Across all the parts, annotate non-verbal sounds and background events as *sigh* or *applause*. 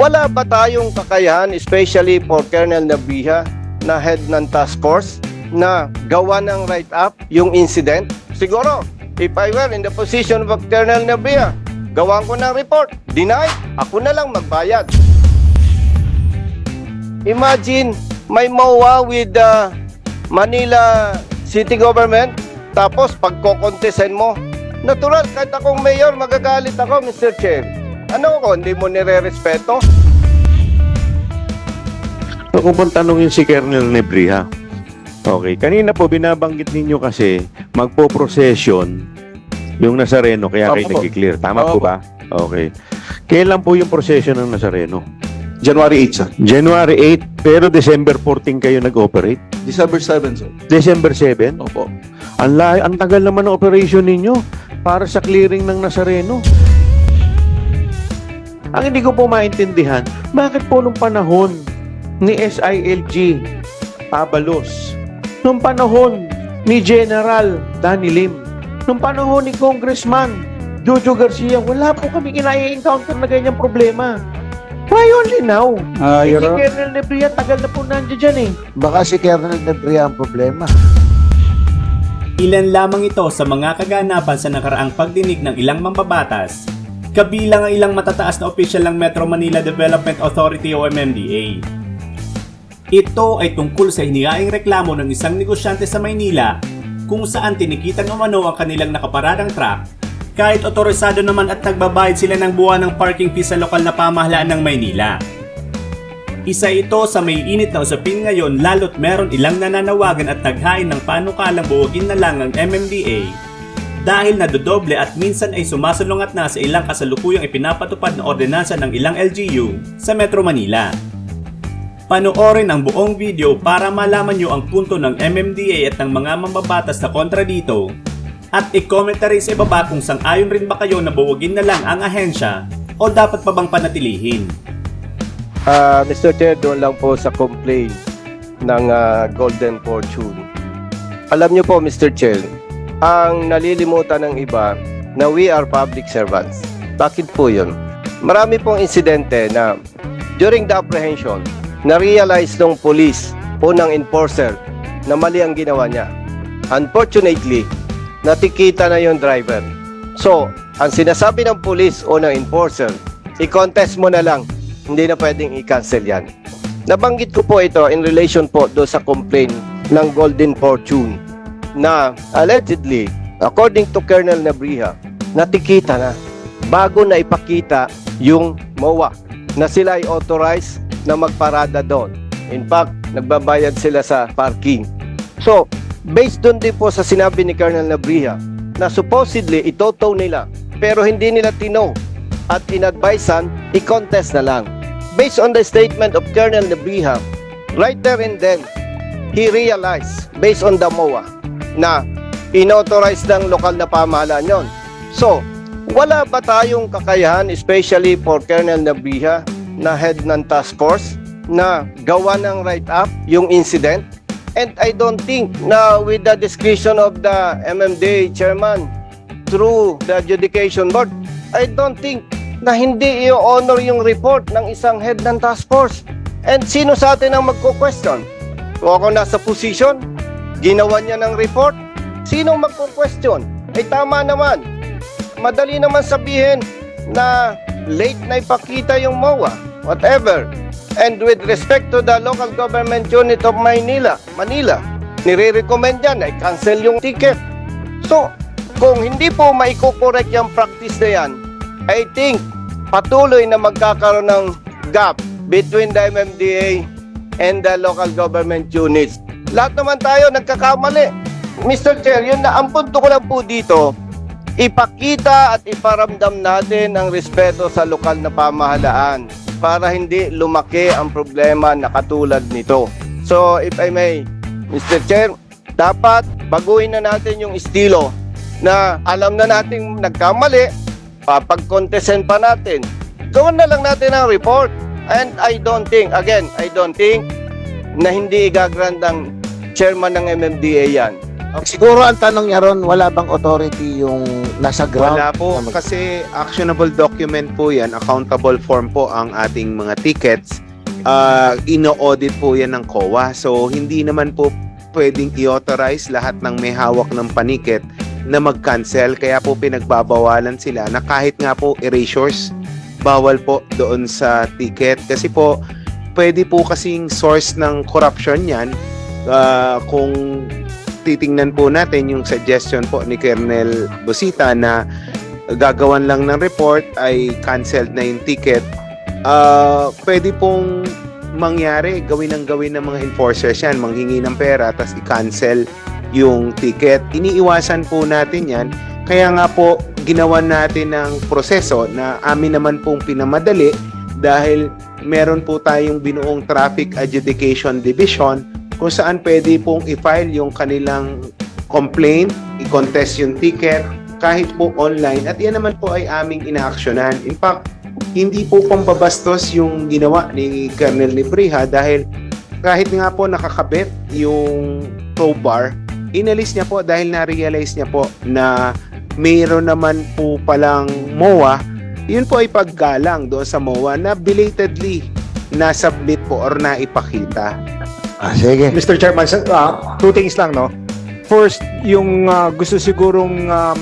Wala ba tayong kakayahan, especially for Colonel Nabiha, na head ng task force, na gawa ng write-up yung incident? Siguro, if I were in the position of Colonel Nabiha, gawan ko ng report. Deny, ako na lang magbayad. Imagine, may MOA with the Manila City Government, tapos pagkokontesan mo, natural, kahit akong mayor, magagalit ako, Mr. Chair. Ano ko, hindi mo nire-respeto? So, kung pong tanongin si Colonel Nebriha, okay, kanina po binabanggit ninyo kasi magpo-procession yung Nazareno kaya kayo Opo. nag-clear. Tama po Opo. ba? Okay. Kailan po yung procession ng Nazareno? January 8, sir. January 8, pero December 14 kayo nag-operate? December 7, sir. December 7? Opo. Ang, la- ang tagal naman ng operation ninyo para sa clearing ng Nazareno. Ang hindi ko po maintindihan, bakit po nung panahon ni SILG Abalos, nung panahon ni General Danny Lim, nung panahon ni Congressman Jojo Garcia, wala po kami kinai-encounter na ganyang problema. Why only now? Ah, Eh, si Colonel Nebria, tagal na po nandiyan dyan eh. baka si Colonel Nebria ang problema. Ilan lamang ito sa mga kaganapan sa nakaraang pagdinig ng ilang mambabatas, kabilang ang ilang matataas na opisyal ng Metro Manila Development Authority o MMDA. Ito ay tungkol sa hinihaing reklamo ng isang negosyante sa Maynila kung saan tinikitan umano ang kanilang nakaparadang truck kahit otorisado naman at nagbabayad sila ng buwan ng parking fee sa lokal na pamahalaan ng Maynila. Isa ito sa may init na usapin ngayon lalo't meron ilang nananawagan at taghain ng panukalang buwagin na lang ang MMDA dahil nadodoble at minsan ay sumasalungat na sa ilang kasalukuyang ipinapatupad na ordinansa ng ilang LGU sa Metro Manila. Panoorin ang buong video para malaman nyo ang punto ng MMDA at ng mga mambabatas na kontra dito at i-comment rin sa ibaba kung sang-ayon rin ba kayo na buwagin na lang ang ahensya o dapat pa bang panatilihin. Ah, Mr. Chair, doon lang po sa complaint ng ah, Golden Fortune. Alam niyo po, Mr. Chair, ang nalilimutan ng iba na we are public servants. Bakit po yun? Marami pong insidente na during the apprehension, na-realize ng police o ng enforcer na mali ang ginawa niya. Unfortunately, natikita na yung driver. So, ang sinasabi ng police o ng enforcer, i-contest mo na lang hindi na pwedeng i-cancel yan. Nabanggit ko po ito in relation po do sa complaint ng Golden Fortune na allegedly, according to Colonel Nabriha, natikita na bago na ipakita yung MOA na sila ay authorized na magparada doon. In fact, nagbabayad sila sa parking. So, based doon din po sa sinabi ni Colonel Nabriha na supposedly itotow nila pero hindi nila tinow at inadvisean, i-contest na lang. Based on the statement of Colonel Nabriha, right there and then, he realized, based on the MOA, na inauthorize ng lokal na pamahalaan yon. So, wala ba tayong kakayahan, especially for Colonel Nabriha, na head ng task force, na gawa ng write-up yung incident? And I don't think na with the discretion of the MMDA chairman through the adjudication board, I don't think na hindi i-honor yung report ng isang head ng task force. And sino sa atin ang magko-question? Kung ako nasa position, ginawa niya ng report, sino magko-question? Ay tama naman. Madali naman sabihin na late na ipakita yung MOA, whatever. And with respect to the local government unit of Manila, Manila, nire-recommend yan, ay cancel yung ticket. So, kung hindi po maiko-correct yung practice na yan, I think patuloy na magkakaroon ng gap between the MMDA and the local government units. Lahat naman tayo nagkakamali. Mr. Chair, yun na ang punto ko lang po dito, ipakita at iparamdam natin ang respeto sa lokal na pamahalaan para hindi lumaki ang problema na katulad nito. So, if I may, Mr. Chair, dapat baguhin na natin yung estilo na alam na nating nagkamali, papag-contesten pa natin. Gawin na lang natin ang report. And I don't think, again, I don't think na hindi igagrant ng chairman ng MMDA yan. Siguro ang tanong niya ron, wala bang authority yung nasa ground? Wala po na mag- kasi actionable document po yan, accountable form po ang ating mga tickets. Uh, ino-audit po yan ng COA. So hindi naman po pwedeng i-authorize lahat ng may hawak ng paniket na mag-cancel. Kaya po pinagbabawalan sila na kahit nga po erasures, bawal po doon sa ticket. Kasi po, pwede po kasing source ng corruption yan Ah, kung titingnan po natin yung suggestion po ni Colonel Busita na gagawan lang ng report ay canceled na yung ticket. Ah, pwede pong mangyari, gawin ng gawin ng mga enforcers yan, manghingi ng pera, tapos i-cancel yung ticket. Iniiwasan po natin yan. Kaya nga po, ginawan natin ng proseso na amin naman pong pinamadali dahil meron po tayong binuong Traffic Adjudication Division kung saan pwede pong i-file yung kanilang complaint, i-contest yung ticket, kahit po online. At yan naman po ay aming inaaksyonan. In fact, hindi po pambabastos yung ginawa ni Colonel Libriha dahil kahit nga po nakakabit yung tow bar, inalis niya po dahil na-realize niya po na mayroon naman po palang MOA, yun po ay paggalang doon sa MOA na belatedly na-submit po or na-ipakita. Ah, sige. Mr. Chairman, sa- ah, two things lang, no? First, yung ah, gusto sigurong um,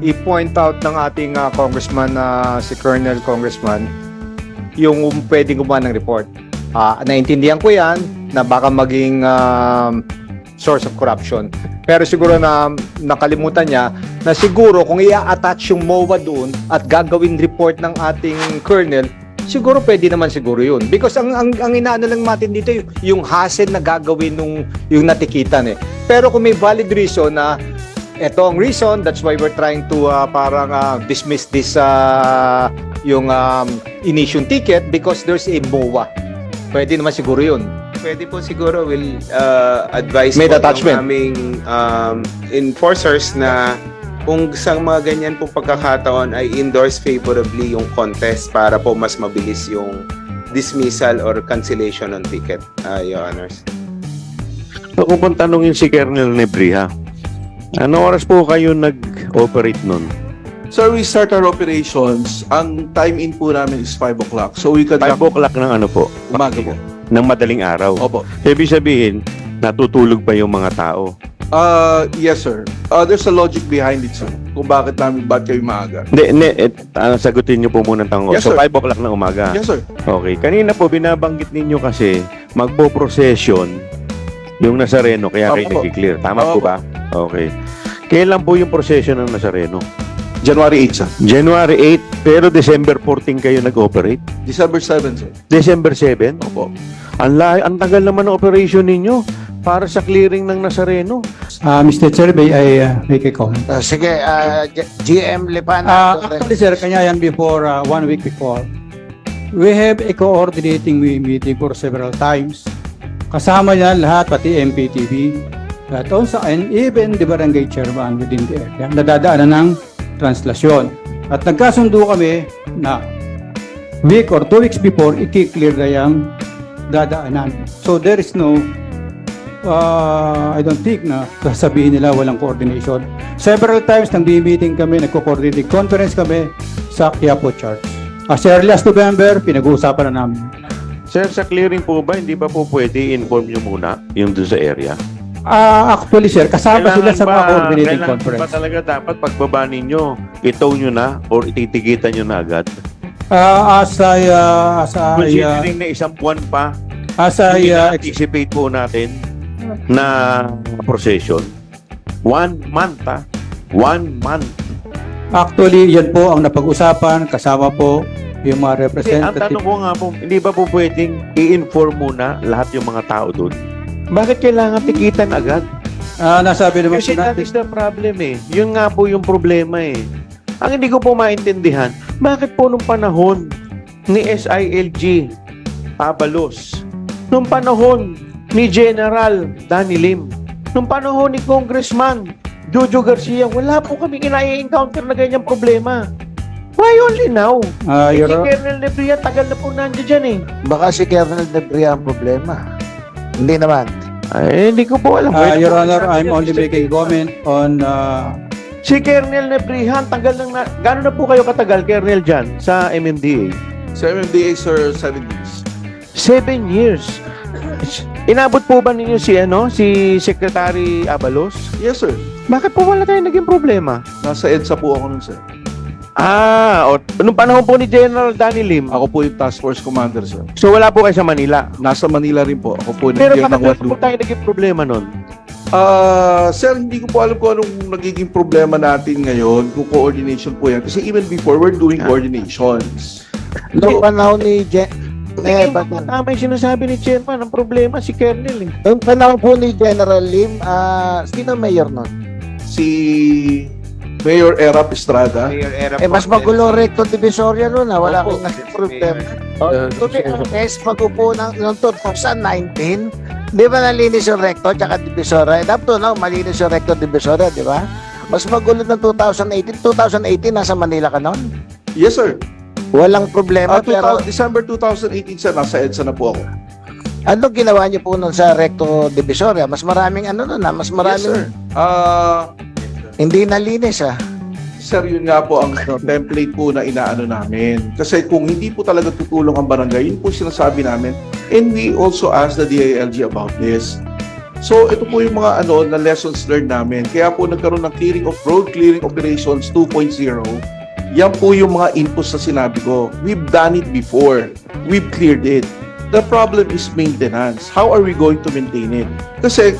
i-point out ng ating ah, congressman na si Colonel Congressman, yung pwedeng gumawa ng report. Ah, naintindihan ko yan na baka maging um, source of corruption. Pero siguro na nakalimutan niya na siguro kung i-attach yung MOA doon at gagawin report ng ating colonel, siguro pwede naman siguro yun. Because ang, ang, ang inaano lang natin dito, yung, hassle na gagawin nung yung natikitan eh. Pero kung may valid reason na eto ang reason, that's why we're trying to uh, parang uh, dismiss this uh, yung um, initial ticket because there's a MOA. Pwede naman siguro yun. Pwede po siguro will uh, advise Made po attachment. yung aming um, enforcers na kung sa mga ganyan pong pagkakataon ay endorse favorably yung contest para po mas mabilis yung dismissal or cancellation ng ticket, uh, Your Honors. So, kung pong tanongin si Colonel Nebriha, ano oras po kayo nag-operate nun? Sir, we start our operations. Ang time in po namin is 5 o'clock. So we can 5 o'clock ng ano po? umaga po. Ng madaling araw. Opo. Ibig sabihin, natutulog pa yung mga tao. Uh, yes, sir. Uh, there's a logic behind it, sir. Kung bakit namin, ba't kayo maaga. Hindi, hindi. Et, ah, sagutin niyo po muna ang tanong. Yes, so, sir. 5 o'clock ng umaga. Yes, sir. Okay. Kanina po, binabanggit ninyo kasi magpo-procession yung Nazareno kaya kayo Opo. nag-clear. Tama po ba? Okay. Kailan po yung procession ng Nazareno? January 8, sir. January 8, pero December 14 kayo nag-operate? December 7, sir. December 7? Opo. Ang, la- ang tagal naman ng operation ninyo para sa clearing ng Nazareno. Uh, Mr. Chair, may I uh, make a comment? Ah, sige, ah, G- GM Lipana. Uh, actually, sir, kanya yan before, uh, one week before, we have a coordinating me- meeting for several times. Kasama niyan lahat, pati MPTV, at also, and even the barangay chairman within the area, nadadaanan ng translasyon. At nagkasundo kami na week or two weeks before, i-clear na yung dadaanan. So there is no uh, I don't think na sasabihin nila walang coordination. Several times nang meeting kami, nagko-coordinate conference kami sa Quiapo Church. As early as November, pinag-uusapan na namin. Sir, sa clearing po ba, hindi ba po pwede i-inform nyo muna yung doon sa area? Ah, actually sir, kasama sila sa mga ba- coordinating kailangan conference. ba talaga dapat pagbaba ninyo, itow nyo na or ititigitan nyo na agad? Ah, as I, uh, as I, uh, Considering na isang buwan pa, as I, uh, anticipate po natin na procession. One month, ha? One month. actually, yan po ang napag-usapan, kasama po yung mga Kasi ang representative. tanong ko nga po, hindi ba po pwedeng i-inform muna lahat yung mga tao doon? Bakit kailangan tikitan agad? Ah, nasabi naman Kasi po that natin, is the problem eh. Yun nga po yung problema eh. Ang hindi ko po maintindihan, bakit po nung panahon ni SILG Abalos, nung panahon ni General Danny Lim, nung panahon ni Congressman Jojo Garcia, wala po kami ina-encounter na ganyang problema. Why only now? ah, Eh, Your si Honor, Colonel Lebria, tagal na po nandiyan dyan eh. Baka si Colonel Debria ang problema. Hindi naman. Ay, hindi ko po alam. Uh, Pwede Your po Honor, I'm only Mr. making comment on uh, Si Kernel Nebrihan, tagal lang na... Gano'n na po kayo katagal, Kernel, dyan sa MMDA? Sa MMDA, sir, 7 years. Seven years. Inabot po ba ninyo si, ano, si Secretary Abalos? Yes, sir. Bakit po wala tayong naging problema? Nasa EDSA po ako nun, sir. Ah, o, nung panahon po ni General Danny Lim, Ako po yung task force commander, sir. so wala po kayo sa Manila. Nasa Manila rin po. Ako po Pero nag-deal ng bakit po tayo naging problema nun? Ah, sir, hindi ko po alam kung anong nagiging problema natin ngayon, kung coordination po yan. Kasi even before, we're doing Ah. coordinations. Noong panahon ni Je- eh, Tingin ba't ko tama yung sinasabi ni Chairman, ang problema si Kernel eh. Noong panahon po ni General Lim, ah, sino mayor nun? Si Mayor Erap Estrada. Eh, mas magulo recto divisoria nun, ah. Wala Opo. kang naging problema. Uh, To be honest, mag-upo ng noong 2019, di ba nalinis yung recto tsaka divisoria? Up to now, malinis yung recto divisoria, di ba? Mas magulo ng 2018. 2018, nasa Manila ka nun? Yes, sir. Walang problema, Ah, 2000 pero December 2018, sir, nasa EDSA na po ako. ano ginawa niyo po nun sa recto divisoria? Mas maraming ano nun, ah, mas Yes, maraming sir. Ah, hindi nalinis, ah. Sir, yun nga po ang ano, *laughs* template po na inaano namin. Kasi kung hindi po talaga tutulong ang barangay, yun po sinasabi namin. And we also ask the DILG about this. So, ito po yung mga ano na lessons learned namin. Kaya po nagkaroon ng clearing of road clearing operations 2.0. Yan po yung mga inputs na sinabi ko. We've done it before. We've cleared it. The problem is maintenance. How are we going to maintain it? Kasi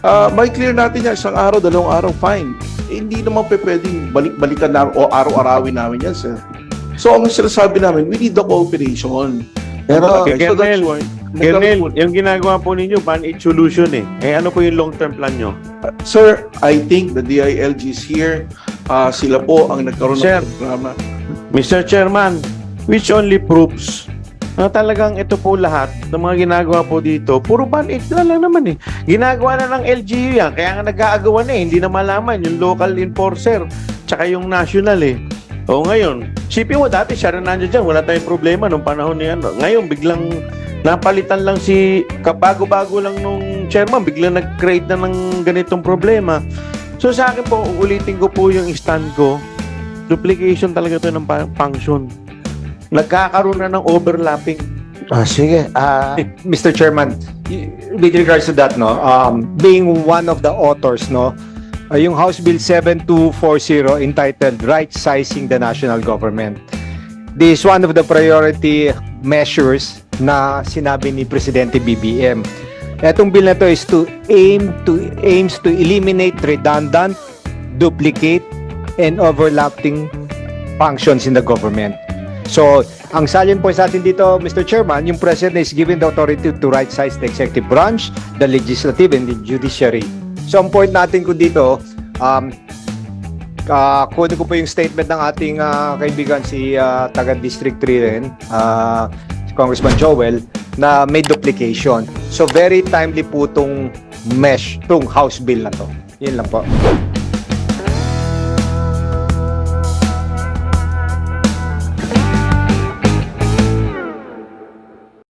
Ah, may clear natin yan isang araw, dalawang araw, fine. Eh, hindi naman pe pwedeng balik-balikan na o araw-arawin namin yan, sir. So, ang sinasabi namin, we need the cooperation. Pero, Okay, so that's why, po- yung ginagawa po ninyo, pan-it solution eh. Eh ano po yung long-term plan nyo? Sir, I think the DILG is here. Ah, sila po ang nagkaroon Sir. ng programa. Mr. Chairman, which only proves na talagang ito po lahat ng mga ginagawa po dito, puro ban-it na lang naman eh. Ginagawa na ng LGU yan, kaya nga nag-aagawan eh, hindi na malaman yung local enforcer, tsaka yung national eh. O ngayon, sipin mo dati siya rin nandiyan dyan, wala tayong problema nung panahon ni ano. Ngayon, biglang napalitan lang si, kabago-bago lang nung chairman, biglang nag-create na ng ganitong problema. So sa akin po, uulitin ko po yung stand ko, duplication talaga to ng function. Nagkakaroon na ng overlapping. ah, sige, ah, Mr. Chairman, with regards to that, no, um, being one of the authors, no, uh, yung House Bill 7240 entitled Right Sizing the National Government. This is one of the priority measures na sinabi ni Presidente BBM. Etong bill na to is to aim to aims to eliminate redundant, duplicate, and overlapping functions in the government. So, ang salient point sa atin dito, Mr. Chairman, yung President is given the authority to right-size the executive branch, the legislative, and the judiciary. So, ang point natin ko dito, um, uh, kunin ko po yung statement ng ating ah, kaibigan si ah, taga District 3 rin, si Congressman Joel, na may duplication. So, very timely po tong mesh, tong House Bill na to. Yun lang po.